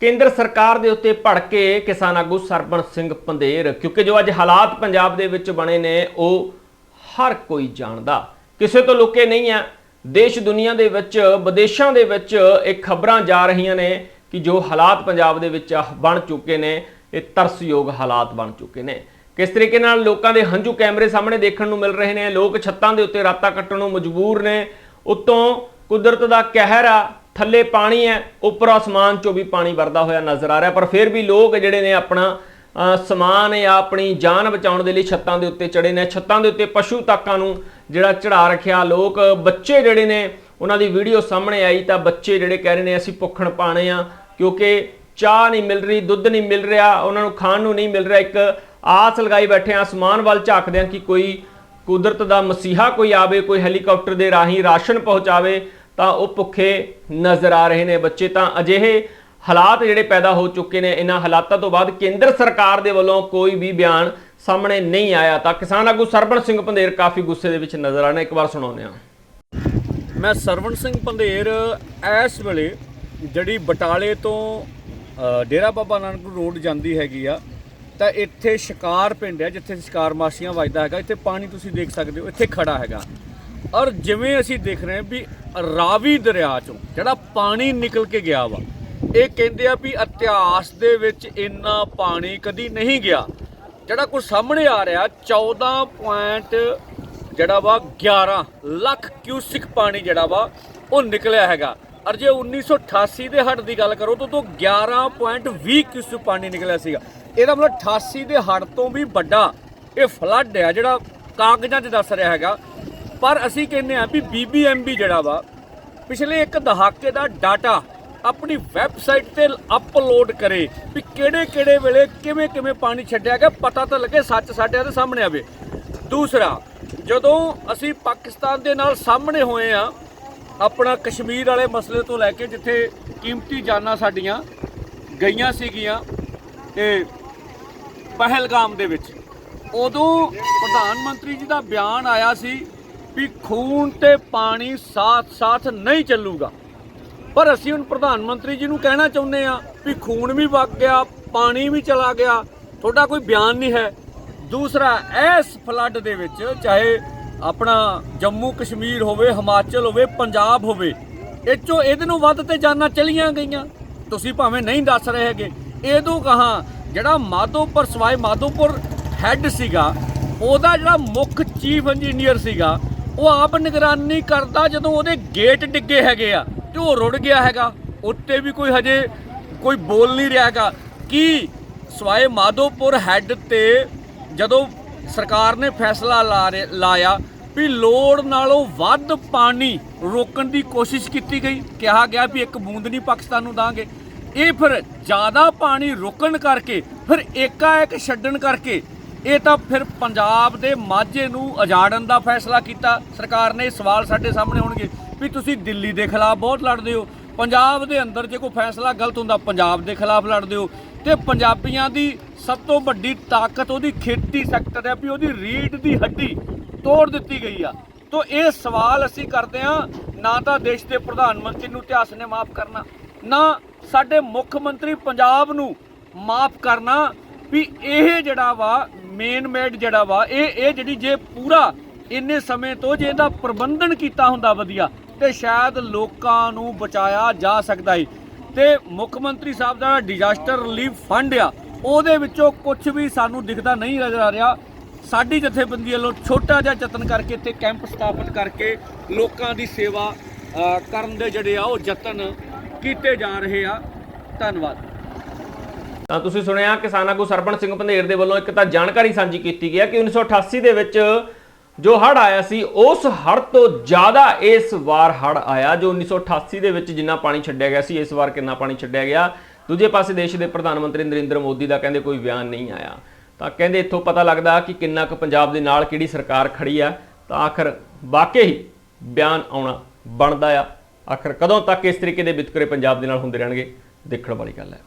ਕੇਂਦਰ ਸਰਕਾਰ ਦੇ ਉੱਤੇ ਭੜਕੇ ਕਿਸਾਨ ਆਗੂ ਸਰਬਣ ਸਿੰਘ ਪੰਧੇਰ, ਕਿਉਂਕਿ ਜੋ ਅੱਜ ਹਾਲਾਤ ਪੰਜਾਬ ਦੇ ਵਿੱਚ ਬਣੇ ਨੇ, ਉਹ ਹਰ ਕੋਈ ਜਾਣਦਾ। ਕਿਸੇ ਤੋਂ ਲੁਕੇ ਨਹੀਂ ਆ ਦੇਸ਼ ਦੁਨੀਆ ਦੇ ਵਿੱਚ, ਵਿਦੇਸ਼ਾਂ ਦੇ ਵਿੱਚ ਇਹ ਖਬਰਾਂ ਜਾ ਰਹੀਆਂ ਨੇ ਕਿ ਜੋ ਹਾਲਾਤ ਪੰਜਾਬ ਦੇ ਵਿੱਚ ਬਣ ਚੁੱਕੇ ਨੇ, ਇਹ ਤਰਸਯੋਗ ਹਾਲਾਤ ਬਣ ਚੁੱਕੇ ਨੇ। ਕਿਸ ਤਰੀਕੇ ਨਾਲ ਲੋਕਾਂ ਦੇ ਹੰਝੂ ਕੈਮਰੇ ਸਾਹਮਣੇ ਦੇਖਣ ਨੂੰ ਮਿਲ ਰਹੇ ਨੇ, ਲੋਕ ਛੱਤਾਂ ਦੇ ਉੱਤੇ ਰਾਤਾਂ ਕੱਟਣ ਨੂੰ ਮਜਬੂਰ ਨੇ, ਉੱਤੋਂ ਕੁਦਰਤ ਦਾ ਕਹਿਰ ਆ ਥੱਲੇ ਪਾਣੀ ਹੈ, ਉੱਪਰ ਅਸਮਾਨ ਚੋਂ ਵੀ ਪਾਣੀ ਵਰਦਾ ਹੋਇਆ ਨਜ਼ਰ ਆ ਰਿਹਾ, ਪਰ ਫਿਰ ਵੀ ਲੋਕ ਜਿਹੜੇ ਨੇ ਆਪਣਾ ਸਮਾਨ ਜਾਂ ਆਪਣੀ ਜਾਨ ਬਚਾਉਣ ਦੇ ਲਈ ਛੱਤਾਂ ਦੇ ਉੱਤੇ ਚੜੇ ਨੇ। ਛੱਤਾਂ ਦੇ ਉੱਤੇ ਪਸ਼ੂ ਤਾਕਾਂ ਨੂੰ ਜਿਹੜਾ ਚੜਾ ਰੱਖਿਆ, ਲੋਕ, ਬੱਚੇ ਜਿਹੜੇ ਨੇ, ਉਹਨਾਂ ਦੀ ਵੀਡੀਓ ਸਾਹਮਣੇ ਆਈ ਤਾਂ ਬੱਚੇ ਜਿਹੜੇ ਕਹਿ ਰਹੇ ਨੇ, ਅਸੀਂ ਭੁੱਖਣ ਪਾਣੇ ਆ। ਕਿਉਂਕਿ ਚਾਹ ਨਹੀਂ ਮਿਲ ਰਹੀ, ਦੁੱਧ ਨਹੀਂ ਮਿਲ ਰਿਹਾ, ਉਹਨਾਂ ਨੂੰ ਖਾਣ ਨੂੰ ਨਹੀਂ ਮਿਲ ਰਿਹਾ। ਇੱਕ ਆਸ ਲਗਾਈ ਬੈਠੇ ਆ, ਅਸਮਾਨ ਵੱਲ ਝਾਕਦੇ ਆ ਕਿ ਕੋਈ ਕੁਦਰਤ ਦਾ ਮਸੀਹਾ ਕੋਈ ਆਵੇ, ਕੋਈ ਹੈਲੀਕਾਪਟਰ ਦੇ ਰਾਹੀਂ ਰਾਸ਼ਨ ਪਹੁੰਚਾਵੇ। ਤਾਂ ਉਹ ਭੁੱਖੇ ਨਜ਼ਰ ਆ ਰਹੇ ਨੇ ਬੱਚੇ। ਤਾਂ ਅਜਿਹੇ ਹਾਲਾਤ ਜਿਹੜੇ ਪੈਦਾ ਹੋ ਚੁੱਕੇ ਨੇ, ਇਹਨਾਂ ਹਾਲਾਤਾਂ ਤੋਂ ਬਾਅਦ ਕੇਂਦਰ ਸਰਕਾਰ ਦੇ ਵੱਲੋਂ ਕੋਈ ਵੀ ਬਿਆਨ ਸਾਹਮਣੇ ਨਹੀਂ ਆਇਆ। ਤਾਂ ਕਿਸਾਨ ਆਗੂ ਸਰਬਣ ਸਿੰਘ ਪੰਧੇਰ ਕਾਫੀ ਗੁੱਸੇ ਦੇ ਵਿੱਚ ਨਜ਼ਰ ਆ ਇੱਕ ਵਾਰ ਸੁਣਾਉਂਦੇ ਹਾਂ। ਮੈਂ ਸਰਵਣ ਸਿੰਘ ਪੰਧੇਰ ਇਸ ਵੇਲੇ ਜਿਹੜੀ ਬਟਾਲੇ ਤੋਂ ਡੇਰਾ ਬਾਬਾ ਨਾਨਕ ਰੋਡ ਜਾਂਦੀ ਹੈਗੀ ਆ, ਤਾਂ ਇੱਥੇ ਸ਼ਿਕਾਰ ਪਿੰਡ ਹੈ, ਜਿੱਥੇ ਸ਼ਿਕਾਰ ਮਾਸੀਆਂ ਵੱਜਦਾ ਹੈਗਾ। ਇੱਥੇ ਪਾਣੀ ਤੁਸੀਂ ਦੇਖ ਸਕਦੇ ਹੋ, ਇੱਥੇ ਖੜਾ ਹੈਗਾ। ਔਰ ਜਿਵੇਂ ਅਸੀਂ ਦੇਖ ਰਹੇ ਹਾਂ ਵੀ ਰਾਵੀ ਦਰਿਆ ਚੋਂ ਜਿਹੜਾ ਪਾਣੀ ਨਿਕਲ ਕੇ ਗਿਆ ਵਾ, ਇਹ ਕਹਿੰਦੇ ਆ ਵੀ ਇਤਿਹਾਸ ਦੇ ਵਿੱਚ ਇੰਨਾ ਪਾਣੀ ਕਦੀ ਨਹੀਂ ਗਿਆ। ਜਿਹੜਾ ਕੁਝ ਸਾਹਮਣੇ ਆ ਰਿਹਾ 14 ਪੁਆਇੰਟ ਜਿਹੜਾ ਵਾ 11 ਲੱਖ ਕਿਊਸਿਕ ਪਾਣੀ ਜਿਹੜਾ ਵਾ, ਉਹ ਨਿਕਲਿਆ ਹੈਗਾ। ਔਰ ਜੇ 1988 ਦੇ ਹੱਟ ਦੀ ਗੱਲ ਕਰੋ ਤਾਂ ਉਦੋਂ 11.20 ਕਿਊਸਿਕ ਪਾਣੀ ਨਿਕਲਿਆ ਸੀਗਾ। ਇਹਦਾ ਮਤਲਬ 88 ਦੇ ਹੱਟ ਤੋਂ ਵੀ ਵੱਡਾ ਇਹ ਫਲੱਡ ਹੈ ਜਿਹੜਾ ਕਾਗਜ਼ਾਂ 'ਚ ਦੱਸ ਰਿਹਾ ਹੈਗਾ। ਪਰ ਅਸੀਂ ਕਹਿੰਦੇ ਆ ਵੀ BBMB ਜਿਹੜਾ ਵਾ, ਪਿਛਲੇ ਇੱਕ ਦਹਾਕੇ ਦਾ ਡਾਟਾ ਆਪਣੀ ਵੈਬਸਾਈਟ ਤੇ ਅਪਲੋਡ ਕਰੇ ਵੀ ਕਿਹੜੇ ਕਿਹੜੇ ਵੇਲੇ ਕਿਵੇਂ ਕਿਵੇਂ ਪਾਣੀ ਛੱਡਿਆ ਗਿਆ, ਪਤਾ ਤਾਂ ਲੱਗੇ ਸੱਚ ਸਾਡੇ ਦੇ ਸਾਹਮਣੇ ਆਵੇ। ਦੂਸਰਾ, ਜਦੋਂ ਅਸੀਂ ਪਾਕਿਸਤਾਨ ਦੇ ਨਾਲ ਸਾਹਮਣੇ ਹੋਏ ਆ ਆਪਣਾ ਕਸ਼ਮੀਰ ਵਾਲੇ ਮਸਲੇ ਤੋਂ ਲੈ ਕੇ ਜਿੱਥੇ ਕੀਮਤੀ ਜਾਨਾਂ ਸਾਡੀਆਂ ਗਈਆਂ ਸੀਗੀਆਂ ਤੇ ਪਹਿਲਗਾਮ ਦੇ ਵਿੱਚ, ਉਦੋਂ ਪ੍ਰਧਾਨ ਮੰਤਰੀ ਜੀ ਦਾ ਬਿਆਨ ਆਇਆ ਸੀ ਵੀ ਖੂਨ ਤੇ ਪਾਣੀ ਸਾਥ-ਸਾਥ ਨਹੀਂ ਚੱਲੂਗਾ। ਪਰ ਅਸੀਂ ਹੁਣ ਪ੍ਰਧਾਨ ਮੰਤਰੀ ਜੀ ਨੂੰ ਕਹਿਣਾ ਚਾਹੁੰਦੇ ਆ ਵੀ ਖੂਨ ਵੀ ਵਗ ਗਿਆ, ਪਾਣੀ ਵੀ ਚਲਾ ਗਿਆ। ਤੁਹਾਡਾ ਕੋਈ ਬਿਆਨ ਨਹੀਂ ਹੈ। ਦੂਸਰਾ, ਇਸ ਫਲੱਡ ਦੇ ਵਿੱਚ ਚਾਹੇ ਆਪਣਾ ਜੰਮੂ ਕਸ਼ਮੀਰ ਹੋਵੇ, ਹਿਮਾਚਲ ਹੋਵੇ, ਪੰਜਾਬ ਹੋਵੇ ਇਹ 'ਚੋਂ ਇਹਦੇ ਨੂੰ ਵੱਧ ਤੇ ਜਾਨਾਂ ਚਲੀਆਂ ਗਈਆਂ। ਤੁਸੀਂ ਭਾਵੇਂ ਨਹੀਂ ਦੱਸ ਰਹੇ ਹੈਗੇ। ਇਹ ਤੋਂ ਕਹਾ, ਜਿਹੜਾ ਮਾਧੋਪੁਰ ਸਵਾਏ ਮਾਧੋਪੁਰ ਹੈੱਡ ਸੀਗਾ, ਉਹਦਾ ਜਿਹੜਾ ਮੁੱਖ ਚੀਫ ਇੰਜੀਨੀਅਰ ਸੀਗਾ ਉਹ ਆਪ ਨਿਗਰਾਨੀ ਕਰਦਾ ਜਦੋਂ ਉਹਦੇ ਗੇਟ ਡਿੱਗੇ ਹੈਗੇ ਆ ਤੇ ਉਹ ਰੁੜ ਗਿਆ ਹੈਗਾ। ਉੱਤੇ ਵੀ ਕੋਈ ਹਜੇ ਕੋਈ ਬੋਲ ਨਹੀਂ ਰਿਹਾ ਹੈਗਾ। ਕੀ ਸਵਾਏ ਮਾਧੋਪੁਰ ਹੈੱਡ ਤੇ ਜਦੋਂ ਸਰਕਾਰ ਨੇ ਫੈਸਲਾ ਲਾ ਰੇ- ਲਾਇਆ ਵੀ ਲੋੜ ਨਾਲੋਂ ਵੱਧ ਪਾਣੀ ਰੋਕਣ ਦੀ ਕੋਸ਼ਿਸ਼ ਕੀਤੀ ਗਈ। ਕਿਹਾ ਗਿਆ ਵੀ ਇੱਕ ਬੂੰਦ ਨਹੀਂ ਪਾਕਿਸਤਾਨ ਨੂੰ ਦਾਂਗੇ। ਇਹ ਫਿਰ ਜ਼ਿਆਦਾ ਪਾਣੀ ਰੋਕਣ ਕਰਕੇ, ਫਿਰ ਏਕਾਏਕ ਛੱਡਣ ਕਰਕੇ ਇਹ ਤਾਂ ਫਿਰ ਪੰਜਾਬ ਦੇ ਮਾਝੇ ਨੂੰ ਉਜਾੜਨ ਦਾ ਫੈਸਲਾ ਕੀਤਾ। ਸਰਕਾਰ ਨੇ ਇਹ ਸਵਾਲ ਸਾਡੇ ਸਾਹਮਣੇ ਹੋਣਗੇ ਵੀ ਤੁਸੀਂ ਦਿੱਲੀ ਦੇ ਖਿਲਾਫ ਬਹੁਤ ਲੜਦੇ ਹੋ। ਪੰਜਾਬ ਦੇ ਅੰਦਰ ਜੇ ਕੋਈ ਫੈਸਲਾ ਗਲਤ ਹੁੰਦਾ, ਪੰਜਾਬ ਦੇ ਖਿਲਾਫ ਲੜਦੇ ਹੋ। ਤੇ ਪੰਜਾਬੀਆਂ ਦੀ ਸਭ ਤੋਂ ਵੱਡੀ ਤਾਕਤ ਉਹਦੀ ਖੇਤੀ ਸੈਕਟਰ ਹੈ ਵੀ ਉਹਦੀ ਰੀੜ ਦੀ ਹੱਡੀ ਤੋੜ ਦਿੱਤੀ ਗਈ ਆ। ਤੋ ਇਹ ਸਵਾਲ ਅਸੀਂ ਕਰਦੇ ਆ ਨਾ ਤਾਂ ਦੇਸ਼ ਦੇ ਪ੍ਰਧਾਨ ਮੰਤਰੀ ਨੂੰ ਇਤਿਹਾਸ ਨੇ ਮਾਫ ਕਰਨਾ, ਨਾ ਸਾਡੇ ਮੁੱਖ ਮੰਤਰੀ ਪੰਜਾਬ ਨੂੰ ਮਾਫ ਕਰਨਾ ਵੀ ਇਹ ਜਿਹੜਾ ਵਾ ਮੇਨ ਮੇਡ ਜਿਹੜਾ ਵਾ, ਇਹ ਇਹ ਜਿਹੜੀ ਜੇ ਪੂਰਾ ਇੰਨੇ ਸਮੇਂ ਤੋਂ ਜੇ ਇਹਦਾ ਪ੍ਰਬੰਧਨ ਕੀਤਾ ਹੁੰਦਾ ਵਧੀਆ, ਤੇ ਸ਼ਾਇਦ ਲੋਕਾਂ ਨੂੰ ਬਚਾਇਆ ਜਾ ਸਕਦਾ ਸੀ ਤੇ ਮੁੱਖ ਮੰਤਰੀ ਸਾਹਿਬ ਦਾ ਡਿਜ਼ਾਸਟਰ ਰਿਲੀਫ ਫੰਡ ਆ, ਉਹਦੇ ਵਿੱਚੋਂ ਕੁਝ ਵੀ ਸਾਨੂੰ ਦਿਖਦਾ ਨਹੀਂ ਨਜ਼ਰ ਆ ਰਿਹਾ। ਸਾਡੀ ਜਥੇਬੰਦੀ ਵੱਲੋਂ ਛੋਟਾ ਜਿਹਾ ਯਤਨ ਕਰਕੇ ਇੱਥੇ ਕੈਂਪ ਸਥਾਪਿਤ ਕਰਕੇ ਲੋਕਾਂ ਦੀ ਸੇਵਾ ਕਰਨ ਦੇ ਜਿਹੜੇ ਆ ਉਹ ਯਤਨ ਕੀਤੇ ਜਾ ਰਹੇ ਆ। ਧੰਨਵਾਦ। ਤਾਂ ਤੁਸੀਂ ਸੁਣਿਆ ਕਿਸਾਨ ਆਗੂ ਸਰਬਣ ਸਿੰਘ ਪੰਧੇਰ ਦੇ ਵੱਲੋਂ ਇੱਕ ਤਾਂ ਜਾਣਕਾਰੀ ਸਾਂਝੀ ਕੀਤੀ ਗਈ ਹੈ ਕਿ 1988 ਦੇ ਵਿੱਚ ਜੋ ਹੜ ਆਇਆ ਸੀ, ਉਸ ਹੜ ਤੋਂ ਜ਼ਿਆਦਾ ਇਸ ਵਾਰ ਹੜ ਆਇਆ, ਜੋ 1988 ਦੇ ਵਿੱਚ ਜਿੰਨਾ ਪਾਣੀ ਛੱਡਿਆ ਗਿਆ ਸੀ, ਇਸ ਵਾਰ ਕਿੰਨਾ ਪਾਣੀ ਛੱਡਿਆ ਗਿਆ। ਦੂਜੇ ਪਾਸੇ ਦੇਸ਼ ਦੇ ਪ੍ਰਧਾਨ ਮੰਤਰੀ ਨਰਿੰਦਰ ਮੋਦੀ ਦਾ ਕਹਿੰਦੇ ਕੋਈ ਬਿਆਨ ਨਹੀਂ ਆਇਆ। ਤਾਂ ਕਹਿੰਦੇ ਇੱਥੋਂ ਪਤਾ ਲੱਗਦਾ ਕਿ ਕਿੰਨਾ ਕੁ ਪੰਜਾਬ ਦੇ ਨਾਲ ਕਿਹੜੀ ਸਰਕਾਰ ਖੜੀ ਆ, ਤਾਂ ਆਖਰ ਵਾਕਈ ਹੀ ਬਿਆਨ ਆਉਣਾ ਬਣਦਾ ਆ। ਆਖਰ ਕਦੋਂ ਤੱਕ ਇਸ ਤਰੀਕੇ ਦੇ ਵਿਤਕਰੇ ਪੰਜਾਬ ਦੇ ਨਾਲ ਹੁੰਦੇ ਰਹਿਣਗੇ, ਦੇਖਣ ਵਾਲੀ ਗੱਲ ਹੈ।